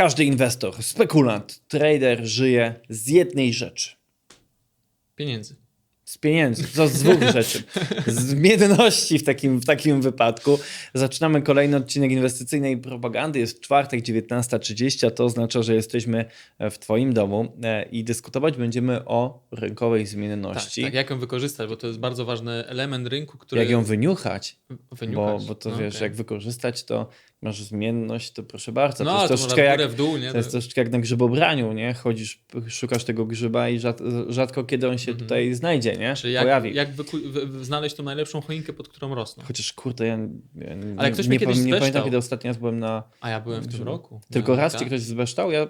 Każdy inwestor, spekulant, trader żyje z jednej rzeczy. Pieniędzy. Z pieniędzy, to z dwóch rzeczy. Z biedności w takim, w takim wypadku. Zaczynamy kolejny odcinek inwestycyjnej propagandy. Jest czwartek, 19.30, a to oznacza, że jesteśmy w Twoim domu e, i dyskutować będziemy o rynkowej Tak, zmienności. tak, jak ją wykorzystać, bo to jest bardzo ważny element rynku, który... Jak ją wyniuchać, wyniukać. bo, bo to No, wiesz, okej. jak wykorzystać, to masz zmienność, to proszę bardzo. No, to jest to troszeczkę jak, w dół, nie? To jest troszeczkę jak na grzybobraniu, nie? Chodzisz, szukasz tego grzyba i rzad, rzadko kiedy on się tutaj znajdzie, nie? Mhm. Czyli jak, Pojawi. jak znaleźć tą najlepszą choinkę, pod którą rosną. Chociaż kurde, ja, ja Ale nie, ktoś nie, mnie nie pamiętam, kiedy ostatni raz byłem na... A ja byłem w tym roku. Tylko No, raz tak. cię ktoś zbeształ? Ja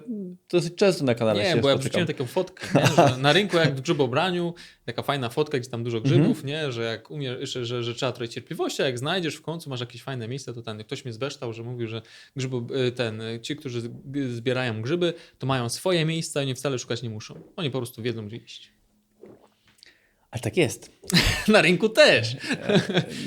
dosyć często na kanale Nie, się bo ja wrzuciłem taką fotkę, nie? że na rynku jak w grzybobraniu, taka fajna fotka, gdzie tam dużo grzybów, Mhm. nie? że jak umiesz, że, że, że trzeba trochę cierpliwości, a jak znajdziesz w końcu, masz jakieś fajne miejsce, to ten, ktoś mnie zbeształ, że mówił, że grzybo, y, ten, y, ci, którzy zbierają grzyby, to mają swoje miejsca i oni wcale szukać nie muszą. Oni po prostu wiedzą, gdzie iść. Ale tak jest. Na rynku też.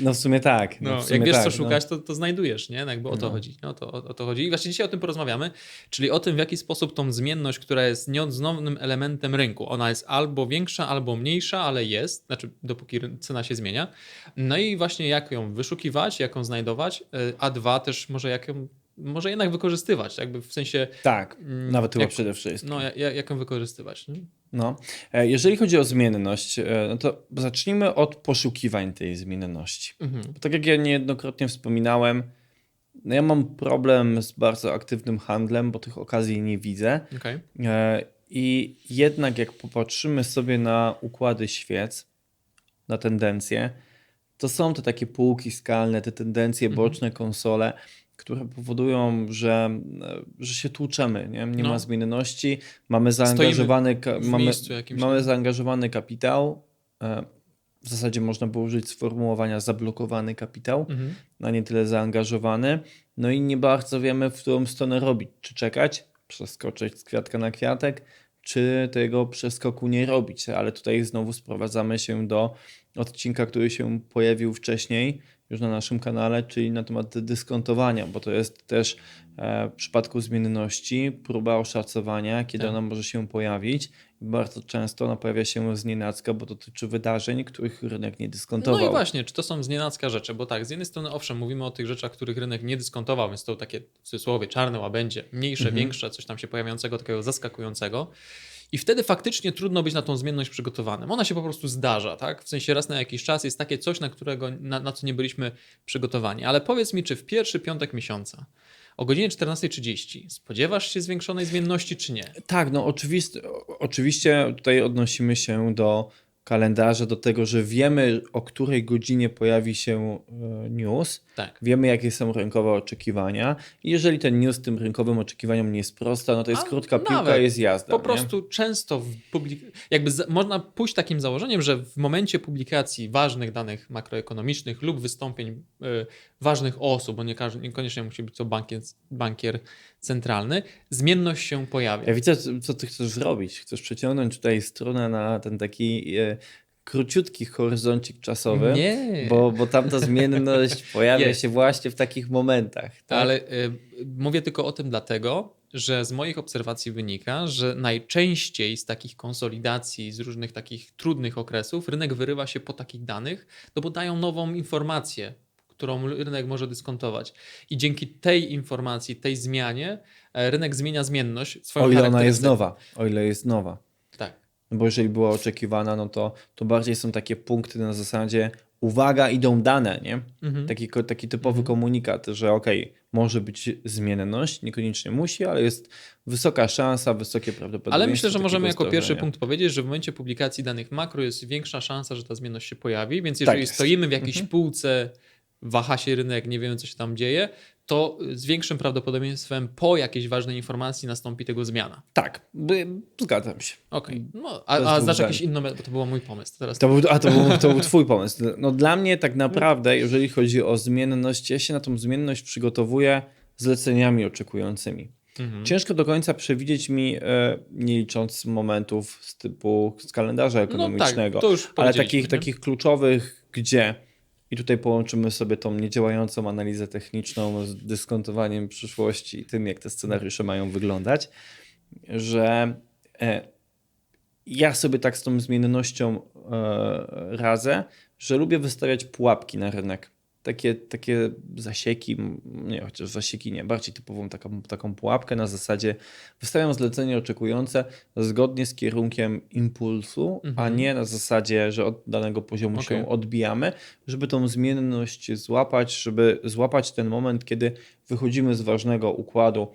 No w sumie tak. No, No, sumie jak wiesz, tak, co no. szukać, to, to znajdujesz, nie? No, Jakby o to No. chodzi. No, to, o, o to chodzi. I właśnie dzisiaj o tym porozmawiamy, czyli o tym, w jaki sposób tą zmienność, która jest nieodzownym elementem rynku, ona jest albo większa, albo mniejsza, ale jest, znaczy dopóki cena się zmienia. No i właśnie jak ją wyszukiwać, jak ją znajdować, y, a dwa też może jak ją, może jednak wykorzystywać, jakby w sensie, Tak, Mm, nawet chyba jak- przede wszystkim. no jak, jak ją wykorzystywać. Nie? No. E, Jeżeli chodzi o zmienność, e, no to zacznijmy od poszukiwań tej zmienności. Mhm. Tak jak ja niejednokrotnie wspominałem, no ja mam problem z bardzo aktywnym handlem, bo tych okazji nie widzę. Okej. E, I jednak jak popatrzymy sobie na układy świec, na tendencje, to są to takie półki skalne, te tendencje Mhm. boczne, konsole, które powodują, że, e, że się tłuczemy. Nie, nie No. ma zmienności, mamy zaangażowany, mamy, mamy zaangażowany kapitał. e, W zasadzie można by użyć sformułowania zablokowany kapitał Mhm. a nie tyle zaangażowany. No i nie bardzo wiemy, w którą stronę robić. Czy czekać, przeskoczyć z kwiatka na kwiatek, czy tego przeskoku nie robić. Ale tutaj znowu sprowadzamy się do odcinka, który się pojawił wcześniej już na naszym kanale, czyli na temat dyskontowania, bo to jest też e, w przypadku zmienności próba oszacowania, kiedy Tak. ona może się pojawić. Bardzo często ona pojawia się z nienacka, bo dotyczy wydarzeń, których rynek nie dyskontował. No i właśnie, czy to są znienacka rzeczy? Bo tak, z jednej strony owszem, mówimy o tych rzeczach, których rynek nie dyskontował, więc to takie w cudzysłowie czarne łabędzie, mniejsze, Mhm. większe, coś tam się pojawiającego, takiego zaskakującego. I wtedy faktycznie trudno być na tą zmienność przygotowanym. Ona się po prostu zdarza, tak? W sensie raz na jakiś czas jest takie coś, na, którego, na, na co nie byliśmy przygotowani. Ale powiedz mi, czy w pierwszy piątek miesiąca o godzinie 14.30 spodziewasz się zwiększonej zmienności, czy nie? Tak, no oczywiście, oczywiście tutaj odnosimy się do kalendarza, do tego, że wiemy o której godzinie pojawi się e, news, Tak. wiemy jakie są rynkowe oczekiwania i jeżeli ten news tym rynkowym oczekiwaniom nie sprosta, no to jest A krótka piłka, jest jazda. Po nie? prostu często w publik- jakby można pójść takim założeniem, że w momencie publikacji ważnych danych makroekonomicznych lub wystąpień y, ważnych osób, bo nie każdy, niekoniecznie musi być to bankier, bankier centralny, zmienność się pojawia. Ja widzę, co- ty chcesz zrobić. Chcesz przeciągnąć tutaj stronę na ten taki e, króciutki horyzoncik czasowy, Nie. bo, bo tam ta zmienność pojawia Jest. się właśnie w takich momentach. Tak? Ale y, mówię tylko o tym dlatego, że z moich obserwacji wynika, że najczęściej z takich konsolidacji, z różnych takich trudnych okresów, rynek wyrywa się po takich danych, no bo dają nową informację, którą rynek może dyskontować. I dzięki tej informacji, tej zmianie, e, rynek zmienia zmienność. Swoją O ile ona jest nowa. O ile jest nowa. Tak. No bo jeżeli była oczekiwana, no to, to bardziej są takie punkty na zasadzie uwaga, idą dane, nie? Mhm. Taki, taki typowy komunikat, że okej, może być zmienność, niekoniecznie musi, ale jest wysoka szansa, wysokie prawdopodobieństwo. Ale myślę, że możemy jako pierwszy punkt powiedzieć, że w momencie publikacji danych makro jest większa szansa, że ta zmienność się pojawi, więc jeżeli jest. stoimy w jakiejś Mhm. półce, waha się rynek, nie wiemy co się tam dzieje, to z większym prawdopodobieństwem po jakiejś ważnej informacji nastąpi tego zmiana. Tak, zgadzam się. Okej. No, Bez a, a znasz zdań. jakiś inny, bo to był mój pomysł. Teraz To był, a to był, to był twój pomysł. No dla mnie tak naprawdę, jeżeli chodzi o zmienność, ja się na tą zmienność przygotowuję zleceniami oczekującymi. Mhm. Ciężko do końca przewidzieć mi, e, nie licząc momentów z typu z kalendarza No tak, ekonomicznego, to już ale takich, nie? takich kluczowych, gdzie I tutaj połączymy sobie tą niedziałającą analizę techniczną z dyskontowaniem przyszłości i tym, jak te scenariusze mają wyglądać, że e, ja sobie tak z tą zmiennością e, radzę, że lubię wystawiać pułapki na rynek. Takie, takie zasieki, nie, chociaż zasieki nie, bardziej typową taką, taką pułapkę na zasadzie wystawiam zlecenie oczekujące zgodnie z kierunkiem impulsu, a Mhm. nie na zasadzie, że od danego poziomu się Okej. odbijamy, żeby tą zmienność złapać, żeby złapać ten moment, kiedy wychodzimy z ważnego układu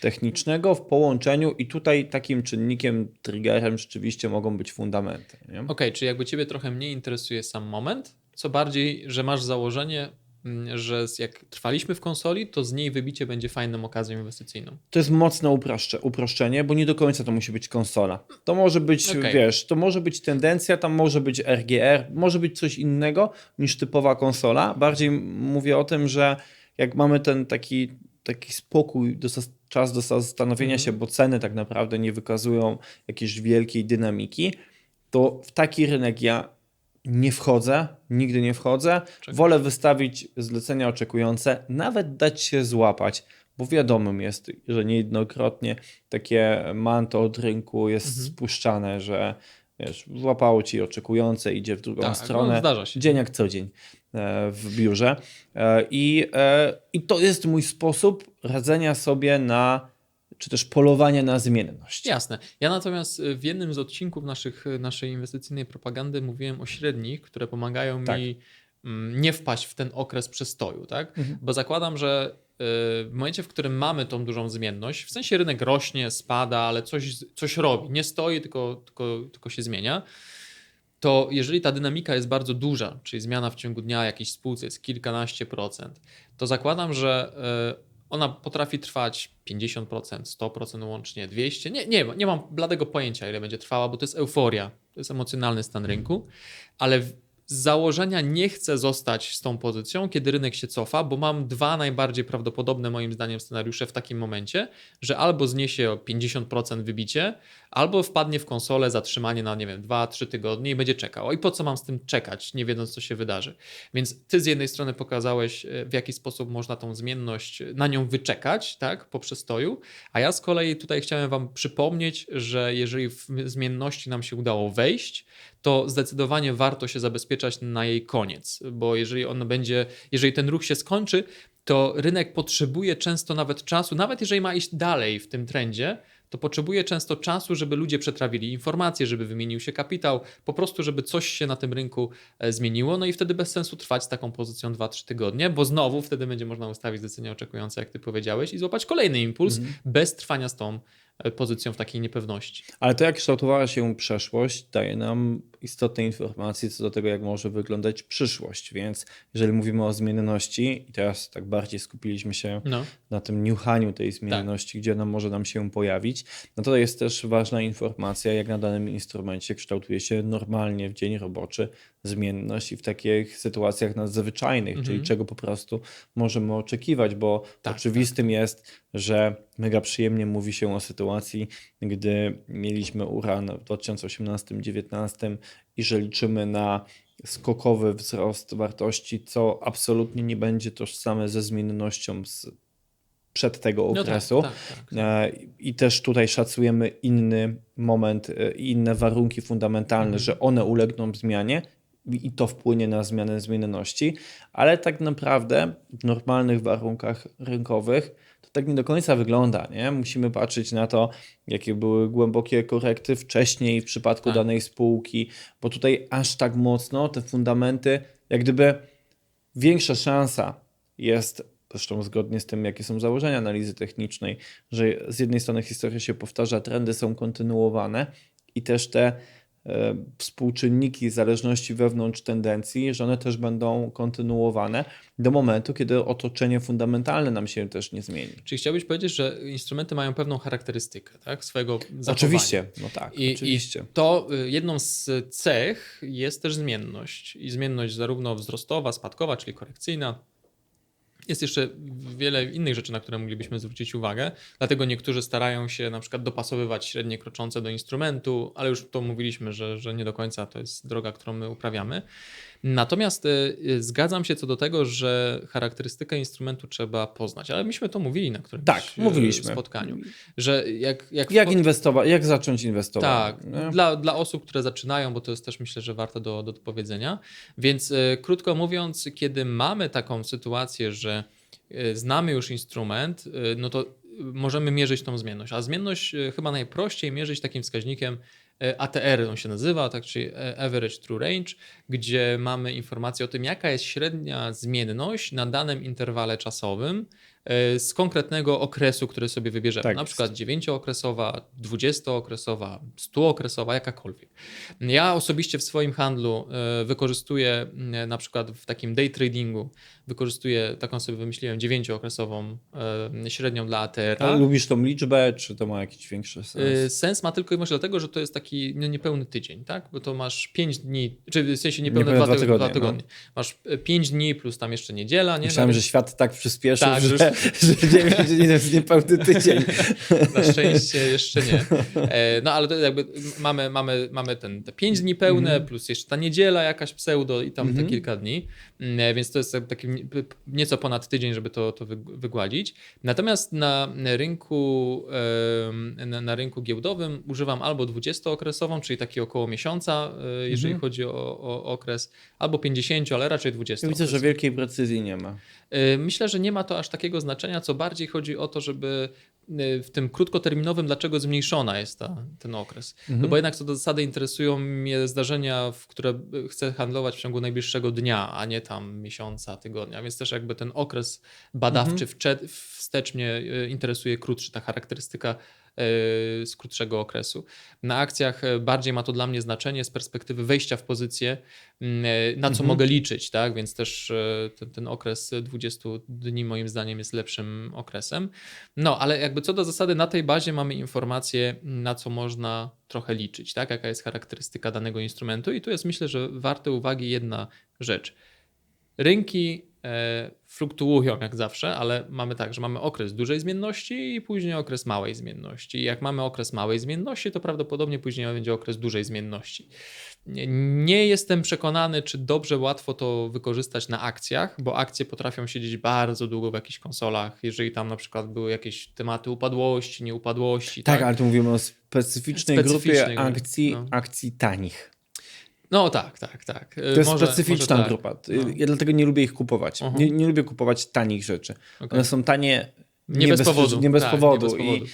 technicznego w połączeniu i tutaj takim czynnikiem, triggerem rzeczywiście mogą być fundamenty. Okej, czyli jakby Ciebie trochę mniej interesuje sam moment, co bardziej, że masz założenie, mm, że jak trwaliśmy w konsoli, to z niej wybicie będzie fajną okazją inwestycyjną. To jest mocne uproszcze, uproszczenie, bo nie do końca to musi być konsola. To może być, Okej. wiesz, to może być tendencja, tam może być RGR, może być coś innego niż typowa konsola. Bardziej mówię o tym, że jak mamy ten taki, taki spokój, czas do zastanowienia Mhm. się, bo ceny tak naprawdę nie wykazują jakiejś wielkiej dynamiki, to w taki rynek ja nie wchodzę, nigdy nie wchodzę. Czekaj. Wolę wystawić zlecenia oczekujące, nawet dać się złapać, bo wiadomym jest, że niejednokrotnie takie manto od rynku jest Mhm. spuszczane, że wiesz, złapało ci oczekujące, idzie w drugą Tak, stronę. no, zdarza się. Dzień jak co dzień e, w biurze. E, I, e, I to jest mój sposób radzenia sobie na, czy też polowania na zmienność. Jasne. Ja natomiast y, w jednym z odcinków naszych, y, naszej inwestycyjnej propagandy mówiłem o średnich, które pomagają Tak. mi mm, nie wpaść w ten okres przestoju, tak? Mhm. Bo zakładam, że y, w momencie, w którym mamy tą dużą zmienność, w sensie rynek rośnie, spada, ale coś, coś robi, nie stoi, tylko, tylko, tylko się zmienia, to jeżeli ta dynamika jest bardzo duża, czyli zmiana w ciągu dnia jakiejś spółce jest kilkanaście procent, to zakładam, że ona potrafi trwać 50%, 100% łącznie, 200%. Nie, nie, nie mam bladego pojęcia, ile będzie trwała, bo to jest euforia, to jest emocjonalny stan rynku, ale z założenia nie chcę zostać z tą pozycją, kiedy rynek się cofa, bo mam dwa najbardziej prawdopodobne moim zdaniem scenariusze w takim momencie, że albo zniesie o 50% wybicie, albo wpadnie w konsolę zatrzymanie na, nie wiem, 2-3 tygodnie i będzie czekał. I po co mam z tym czekać, nie wiedząc, co się wydarzy? Więc ty z jednej strony pokazałeś, e, w jaki sposób można tą zmienność, e, na nią wyczekać, tak, po przestoju, a ja z kolei tutaj chciałem wam przypomnieć, że jeżeli w zmienności nam się udało wejść, to zdecydowanie warto się zabezpieczać na jej koniec, bo jeżeli on będzie, jeżeli ten ruch się skończy, to rynek potrzebuje często nawet czasu, nawet jeżeli ma iść dalej w tym trendzie, to potrzebuje często czasu, żeby ludzie przetrawili informacje, żeby wymienił się kapitał, po prostu, żeby coś się na tym rynku e, zmieniło, no i wtedy bez sensu trwać z taką pozycją 2-3 tygodnie, bo znowu wtedy będzie można ustawić zlecenie oczekujące, jak ty powiedziałeś, i złapać kolejny impuls bez trwania z tą pozycją w takiej niepewności. Ale to, jak kształtowała się przeszłość, daje nam istotne informacje co do tego, jak może wyglądać przyszłość. Więc jeżeli mówimy o zmienności, i teraz tak bardziej skupiliśmy się No. na tym niuchaniu tej zmienności, gdzie ona może nam się pojawić, no to jest też ważna informacja, jak na danym instrumencie kształtuje się normalnie w dzień roboczy zmienność i w takich sytuacjach nadzwyczajnych, Mhm. czyli czego po prostu możemy oczekiwać, bo Tak, oczywistym jest, że mega przyjemnie mówi się o sytuacji, gdy mieliśmy uran w 2018-2019 i że liczymy na skokowy wzrost wartości, co absolutnie nie będzie tożsame ze zmiennością z przed tego No tak, okresu. tak, tak. E, I też tutaj szacujemy inny moment e, inne warunki fundamentalne, Mhm. że one ulegną zmianie i to wpłynie na zmianę zmienności, ale tak naprawdę w normalnych warunkach rynkowych to tak nie do końca wygląda. Nie? Musimy patrzeć na to, jakie były głębokie korekty wcześniej w przypadku Tak. danej spółki, bo tutaj aż tak mocno te fundamenty, jak gdyby większa szansa jest, zresztą zgodnie z tym, jakie są założenia analizy technicznej, że z jednej strony historia się powtarza, trendy są kontynuowane i też te współczynniki zależności wewnątrz tendencji, że one też będą kontynuowane do momentu, kiedy otoczenie fundamentalne nam się też nie zmieni. Czyli chciałbyś powiedzieć, że instrumenty mają pewną charakterystykę tak, swojego zachowania. Oczywiście, no tak, I, oczywiście. I to y, jedną z cech jest też zmienność. I zmienność zarówno wzrostowa, spadkowa, czyli korekcyjna. Jest jeszcze wiele innych rzeczy, na które moglibyśmy zwrócić uwagę. Dlatego niektórzy starają się na przykład dopasowywać średnie kroczące do instrumentu, ale już to mówiliśmy, że, że nie do końca to jest droga, którą my uprawiamy. Natomiast y, y, zgadzam się co do tego, że charakterystykę instrumentu trzeba poznać, ale myśmy to mówili na którymś Tak, y, mówiliśmy. spotkaniu, że jak, jak, Jak wcho- inwestować, jak zacząć inwestować? tak, nie? dla, dla osób, które zaczynają, bo to jest też myślę, że warte do, do powiedzenia. Więc e, krótko mówiąc, kiedy mamy taką sytuację, że e, znamy już instrument, e, no to e, możemy mierzyć tą zmienność. A zmienność e, chyba najprościej mierzyć takim wskaźnikiem e, ATR, on się nazywa, tak, czyli e, Average True Range, gdzie mamy informację o tym, jaka jest średnia zmienność na danym interwale czasowym e, z konkretnego okresu, który sobie wybierzemy. Tak na przykład 9-okresowa, 20-okresowa, 100-okresowa, jakakolwiek. Ja osobiście w swoim handlu e, wykorzystuję e, na przykład w takim day tradingu wykorzystuję taką sobie wymyśliłem 9-okresową e, średnią dla ATR. Ale lubisz tą liczbę, czy to ma jakiś większy sens? Sens ma tylko i wyłącznie dlatego, że to jest taki no, niepełny tydzień, tak? Bo to masz 5 dni, czy w sensie niepełne, Niepełne dwa, dwa tygodnie, tygodnie, no. dwa tygodnie. Masz 5 dni plus tam jeszcze niedziela, nie? Myślałem, No, że świat tak przyspieszył, Tak, że, że że 9 dni jest niepełny tydzień. Na szczęście jeszcze nie. E, No ale to jakby mamy, mamy, mamy ten, te 5 dni pełne, Mhm. plus jeszcze ta niedziela jakaś pseudo i tam Mhm. te kilka dni, Mm, e, więc to jest taki nieco ponad tydzień, żeby to, to wyg- wygładzić. Natomiast na rynku, em, na, na rynku giełdowym używam albo 20-okresową, czyli taki około miesiąca, e, jeżeli Mhm. chodzi o, o okres, albo 50, ale raczej 20. Ja widzę, że wielkiej precyzji nie ma. Y, Myślę, że nie ma to aż takiego znaczenia, co bardziej chodzi o to, żeby y, w tym krótkoterminowym, dlaczego zmniejszona jest ta, ten okres. Mhm. No bo jednak co do zasady interesują mnie zdarzenia, w które y, chcę handlować w ciągu najbliższego dnia, a nie tam miesiąca, tygodnia. Więc też jakby ten okres badawczy Mhm. wstecz mnie interesuje krótszy, ta charakterystyka z krótszego okresu. Na akcjach y, bardziej ma to dla mnie znaczenie z perspektywy wejścia w pozycję, mm, y, na co Mhm. mogę liczyć, tak? Więc też ten, ten okres 20 dni moim zdaniem jest lepszym okresem. No, ale jakby co do zasady na tej bazie mamy informacje, na co można trochę liczyć, tak? Jaka jest charakterystyka danego instrumentu i tu jest myślę, że warte uwagi jedna rzecz. Rynki e, fluktuują jak zawsze, ale mamy tak, że mamy okres dużej zmienności i później okres małej zmienności. I jak mamy okres małej zmienności, to prawdopodobnie później będzie okres dużej zmienności. Nie, jestem przekonany, czy dobrze, łatwo to wykorzystać na akcjach, bo akcje potrafią siedzieć bardzo długo w jakichś konsolach, jeżeli tam na przykład były jakieś tematy upadłości, nieupadłości. Tak, ale tu mówimy o specyficznej, Specyficznej grupie grupie, akcji, no. akcji tanich. No tak, tak, tak. To jest specyficzna tak. grupa. No. Ja dlatego nie lubię ich kupować. Aha. Nie, nie lubię kupować tanich rzeczy. Okej. One są tanie Nie, bez powodu. Nie bez Tak, powodu. Nie bez powodu.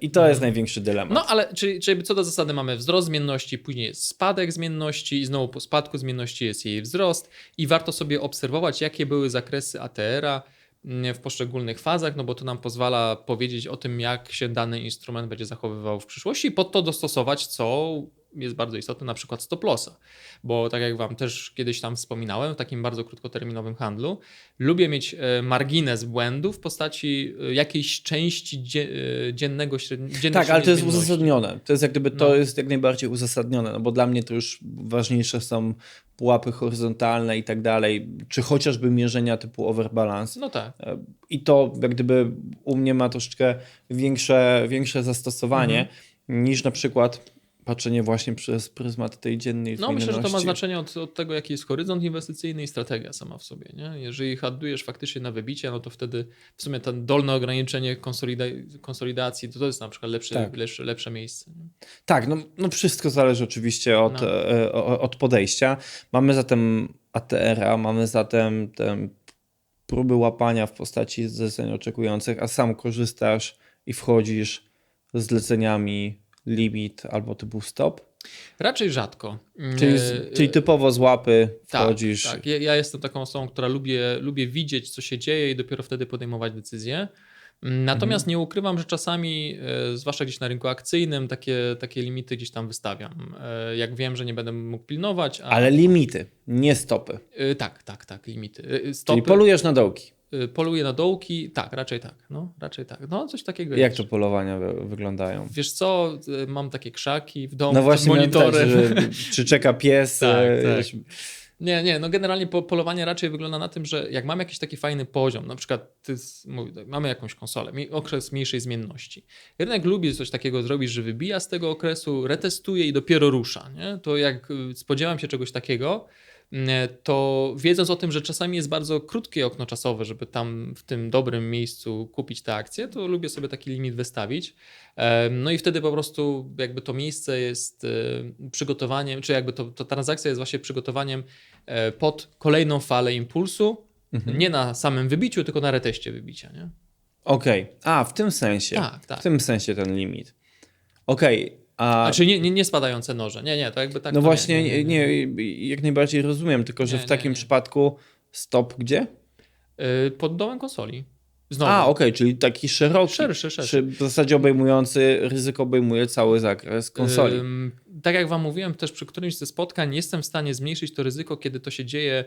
I, I to jest największy dylemat. No ale czyli, czyli co do zasady mamy wzrost zmienności, później jest spadek zmienności i znowu po spadku zmienności jest jej wzrost i warto sobie obserwować, jakie były zakresy ATR-a mm, w poszczególnych fazach, no bo to nam pozwala powiedzieć o tym, jak się dany instrument będzie zachowywał w przyszłości i pod to dostosować, co jest bardzo istotne, na przykład stop lossa. Bo tak jak Wam też kiedyś tam wspominałem, w takim bardzo krótkoterminowym handlu, lubię mieć e, margines błędu w postaci e, jakiejś części e, dziennego średniego. Tak, ale to jest uzasadnione. To jest jak gdyby to No. jest jak najbardziej uzasadnione, no bo dla mnie to już ważniejsze są pułapy horyzontalne i tak dalej, czy chociażby mierzenia typu overbalance. No tak. I to jak gdyby u mnie ma troszeczkę większe, większe zastosowanie Mhm. niż na przykład patrzenie właśnie przez pryzmat tej dziennej No myślę, że to ma znaczenie od, od tego, jaki jest horyzont inwestycyjny i strategia sama w sobie. Nie? Jeżeli handlujesz faktycznie na wybicie, no to wtedy w sumie to dolne ograniczenie konsolida konsolidacji to, to jest na przykład lepsze, Tak. lepsze, lepsze miejsce. Nie? Tak, no, no wszystko zależy oczywiście od, No. e, o- od podejścia. Mamy zatem ATR-a, mamy zatem te próby łapania w postaci zleceń oczekujących, a sam korzystasz i wchodzisz z zleceniami limit albo typu stop. Raczej rzadko. Czyli, E, czyli typowo z łapy tak, wchodzisz. Tak, ja, ja jestem taką osobą, która lubię, lubię widzieć, co się dzieje i dopiero wtedy podejmować decyzje. Natomiast Mhm. nie ukrywam, że czasami, e, zwłaszcza gdzieś na rynku akcyjnym, takie, takie limity gdzieś tam wystawiam. E, Jak wiem, że nie będę mógł pilnować. A, Ale limity, nie stopy. Tak, tak, tak, limity. Stopy, Czyli polujesz na dołki. E, poluję na dołki, tak, raczej tak. No, raczej tak. No, coś takiego Jak to polowania wy- wyglądają? Wiesz co, e, mam takie krzaki w domu No właśnie, miałem monitorem. tak, że, czy czeka pies. Tak, e, tak. Nie, nie, no generalnie po, polowanie raczej wygląda na tym, że jak mamy jakiś taki fajny poziom, na przykład ty, mówi- mamy jakąś konsolę, okres mniejszej zmienności. Rynek lubi coś takiego zrobić, że wybija z tego okresu, retestuje i dopiero rusza. Nie? To jak y, spodziewam się czegoś takiego, to wiedząc o tym, że czasami jest bardzo krótkie okno czasowe, żeby tam w tym dobrym miejscu kupić te akcje, to lubię sobie taki limit wystawić. Em, No i wtedy po prostu jakby to miejsce jest e, przygotowaniem, czy jakby to, to transakcja jest właśnie przygotowaniem e, pod kolejną falę impulsu, Mhm. nie na samym wybiciu, tylko na reteście wybicia? Okej. A, w tym sensie. Tak, tak. W tym sensie ten limit. Okej. A, A czy nie, nie, nie spadające noże? Nie, nie, to jakby tak. no właśnie, nie, nie, jak najbardziej rozumiem, tylko że Nie, w takim nie, nie. przypadku stop gdzie? Y, Pod dołem konsoli. Znowu. A, okej, czyli taki szeroki. Szerszy, szerszy. W zasadzie obejmujący, ryzyko obejmuje cały zakres konsoli. Ym, tak jak Wam mówiłem też przy którymś ze spotkań, jestem w stanie zmniejszyć to ryzyko, kiedy to się dzieje,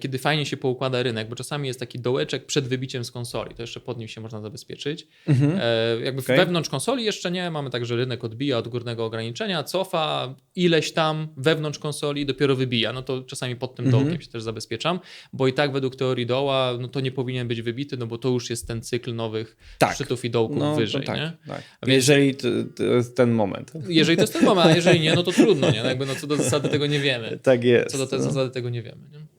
kiedy fajnie się poukłada rynek, bo czasami jest taki dołeczek przed wybiciem z konsoli, to jeszcze pod nim się można zabezpieczyć. Mhm. E, jakby Okej. wewnątrz konsoli jeszcze nie, mamy tak, że rynek odbija od górnego ograniczenia, cofa ileś tam wewnątrz konsoli dopiero wybija, no to czasami pod tym Mhm. dołkiem się też zabezpieczam, bo i tak według teorii doła, no to nie powinien być wybity, no bo to już jest ten cykl nowych Tak. szczytów i dołków No, wyżej, tak, nie? tak. A więc- Jeżeli to, to jest ten moment. Jeżeli to jest ten moment, a jeżeli nie, no to trudno, nie? No jakby no co do zasady tego nie wiemy. Tak jest. Co do tej no. zasady tego nie wiemy, nie?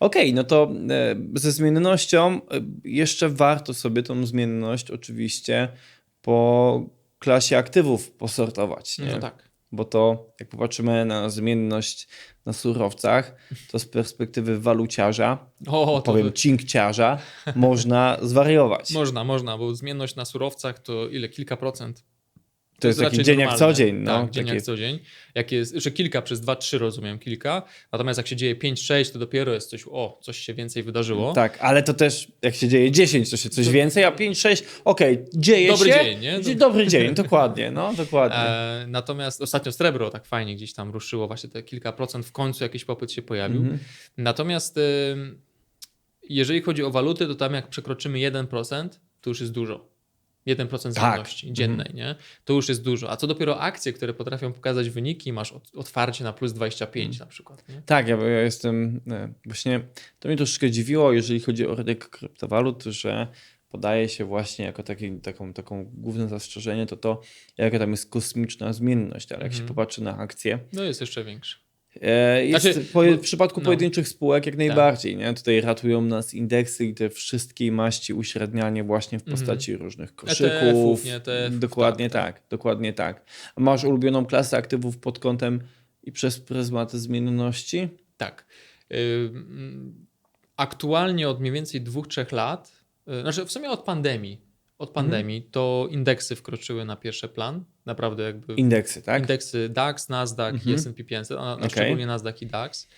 Okej, no to e, ze zmiennością e, jeszcze warto sobie tą zmienność oczywiście po klasie aktywów posortować. Nie? No tak. Bo to, jak popatrzymy na zmienność na surowcach, to z perspektywy waluciarza, O, powiem cinkciarza, można zwariować. można, można, bo zmienność na surowcach to ile? Kilka procent. To jest taki raczej dzień jak normalne. co dzień. No, tak, dzień takie- jak co dzień. Jak jest, że kilka przez 2-3 rozumiem kilka, natomiast jak się dzieje 5-6, to dopiero jest coś, o, coś się więcej wydarzyło. Tak, ale to też jak się dzieje 10, to się coś więcej, a 5, 6, okej, dzieje Dobry się. dzień, nie? Dzie- Dobry dzień, dokładnie, no, dokładnie. E, natomiast ostatnio srebro tak fajnie gdzieś tam ruszyło, właśnie te kilka procent, w końcu jakiś popyt się pojawił. Mhm. Natomiast ym, jeżeli chodzi o waluty, to tam jak przekroczymy 1%, to już jest dużo. 1% Tak. zmienności dziennej, nie? To już jest dużo. A co dopiero akcje, które potrafią pokazać wyniki, masz ot- otwarcie na plus 25 na przykład. Nie? Tak, ja, ja jestem. e, Właśnie to mnie troszeczkę dziwiło, jeżeli chodzi o rynek kryptowalut, że podaje się właśnie jako taki, taką, taką główne zastrzeżenie, to to, jaka tam jest kosmiczna zmienność, ale jak się Mhm. popatrzy na akcje, No jest jeszcze większy. E, jest Znaczy, poje, bo- w przypadku no. pojedynczych spółek jak najbardziej, nie? Tutaj ratują nas indeksy i te wszystkie maści uśrednianie właśnie w postaci różnych koszyków. ETF-ów, nie ETF-ów, dokładnie tak, tak, dokładnie tak. A masz ulubioną klasę aktywów pod kątem i przez pryzmat zmienności? Tak. Aktualnie od mniej więcej dwóch, trzech lat, y, znaczy w sumie od pandemii, od pandemii, to indeksy wkroczyły na pierwszy plan. Naprawdę jakby Indeksy, tak? indeksy DAX, Nasdaq i Mhm. S&P 500, a, Okej. szczególnie Nasdaq i DAX.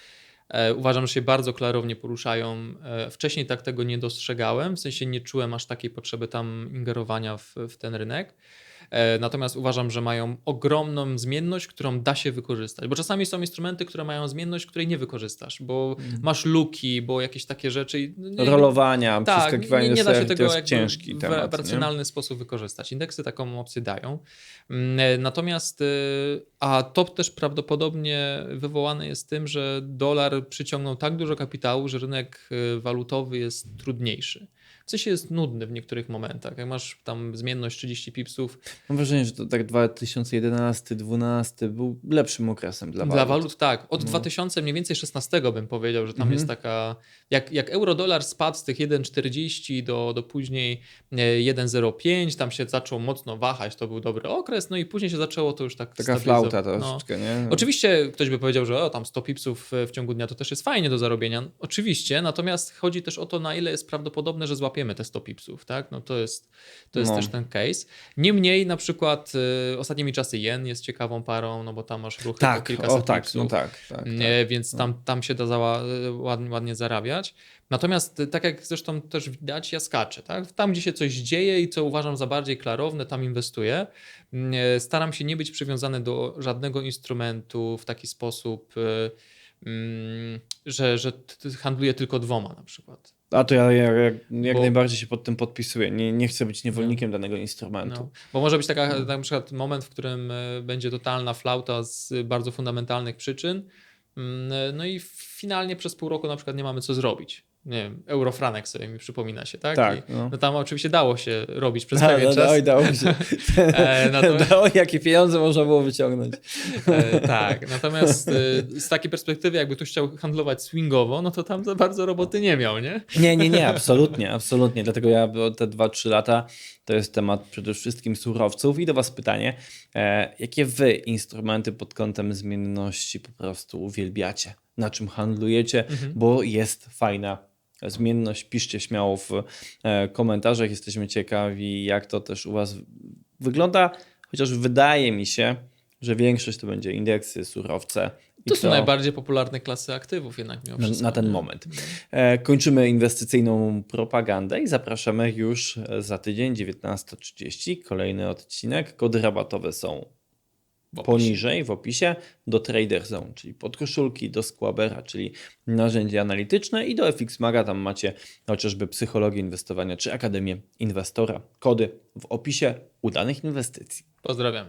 E, uważam, że się bardzo klarownie poruszają. E, wcześniej tak tego nie dostrzegałem, w sensie nie czułem aż takiej potrzeby tam ingerowania w, w ten rynek. E, natomiast uważam, że mają ogromną zmienność, którą da się wykorzystać. Bo czasami są instrumenty, które mają zmienność, której nie wykorzystasz, bo masz luki, bo jakieś takie rzeczy. no, nie- Rolowania, tak, przeskakiwanie nie, nie da się tego to ciężki w, temat. racjonalny sposób wykorzystać. Indeksy taką opcję dają. Mm, e, Natomiast, y, a to też prawdopodobnie wywołane jest tym, że dolar przyciągnął tak dużo kapitału, że rynek walutowy jest trudniejszy. W sensie jest nudny w niektórych momentach. Jak masz tam zmienność 30 pipsów, Mam wrażenie, że to tak 2011-2012 był lepszym okresem dla walut. Dla walut tak. Od No. 2000 mniej więcej 16 bym powiedział, że tam Mhm. jest taka. Jak, jak euro-dolar spadł z tych 1,40 do, do później e, 1,05, tam się zaczął mocno wahać, to był dobry okres, no i później się zaczęło to już tak. Taka flauta No. troszeczkę, nie? Oczywiście ktoś by powiedział, że o, tam 100 pipsów e, w ciągu dnia to też jest fajnie do zarobienia. Oczywiście, natomiast chodzi też o to, na ile jest prawdopodobne, że złapiemy te 100 pipsów, tak? No to jest, to jest No. też ten case. Niemniej na przykład y, ostatnimi czasy jen jest ciekawą parą, no bo tam masz ruchy Tak, kilkaset o tak, pipsów. no tak. tak, tak. Nie, więc tam, tam się da zała, ładnie, ładnie zarabiać. Natomiast y, tak jak zresztą też widać, ja skaczę. Tak? Tam, gdzie się coś dzieje i co uważam za bardziej klarowne, tam inwestuję. Mm, e, Staram się nie być przywiązany do żadnego instrumentu w taki sposób, y, mm, że, że handluję tylko dwoma na przykład. A to ja, ja jak, jak Bo- najbardziej się pod tym podpisuję. Nie, nie chcę być niewolnikiem danego instrumentu. No, bo może być taka, na przykład moment, w którym e, będzie totalna flauta z bardzo fundamentalnych przyczyn, mm, e, no i finalnie przez pół roku na przykład nie mamy co zrobić. Nie wiem, Eurofranek sobie mi przypomina się, tak? Tak, I, no. no. tam oczywiście dało się robić przez Da, pewien da, czas. oj, dało mi się. E, natomiast- dało, jakie pieniądze można było wyciągnąć. E, tak, natomiast e, z takiej perspektywy, jakby ktoś chciał handlować swingowo, no to tam za bardzo roboty nie miał, nie? Nie, nie, nie, absolutnie, absolutnie. Dlatego ja te 2-3 lata to jest temat przede wszystkim surowców. I do Was pytanie, e, jakie Wy instrumenty pod kątem zmienności po prostu uwielbiacie? Na czym handlujecie? Bo jest fajna zmienność. Piszcie śmiało w e, komentarzach. Jesteśmy ciekawi, jak to też u Was wygląda. Chociaż wydaje mi się, że większość to będzie indeksy, surowce. I To są najbardziej popularne klasy aktywów jednak mimo na, wszystko. na ten moment. E, kończymy inwestycyjną propagandę i zapraszamy już za tydzień 19.30. Kolejny odcinek. Kody rabatowe są W poniżej w opisie do Trader Zone, czyli podkoszulki, do Squabera, czyli narzędzia analityczne i do FX Maga. Tam macie chociażby psychologię inwestowania czy Akademię Inwestora. Kody w opisie udanych inwestycji. Pozdrawiamy.